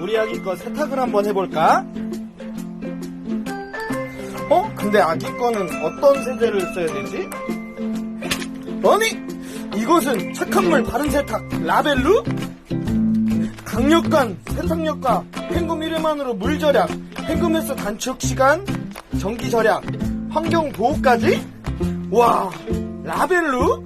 우리 아기 거 세탁을 한번 해볼까? 어? 근데 아기 거는 어떤 세제를 써야 되지? 아니! 이것은 착한 물 바른 세탁 라벨루? 강력한 세탁력과 헹굼 1회만으로 물 절약, 헹굼 횟수 단축 시간, 전기 절약, 환경 보호까지? 와, 라벨루?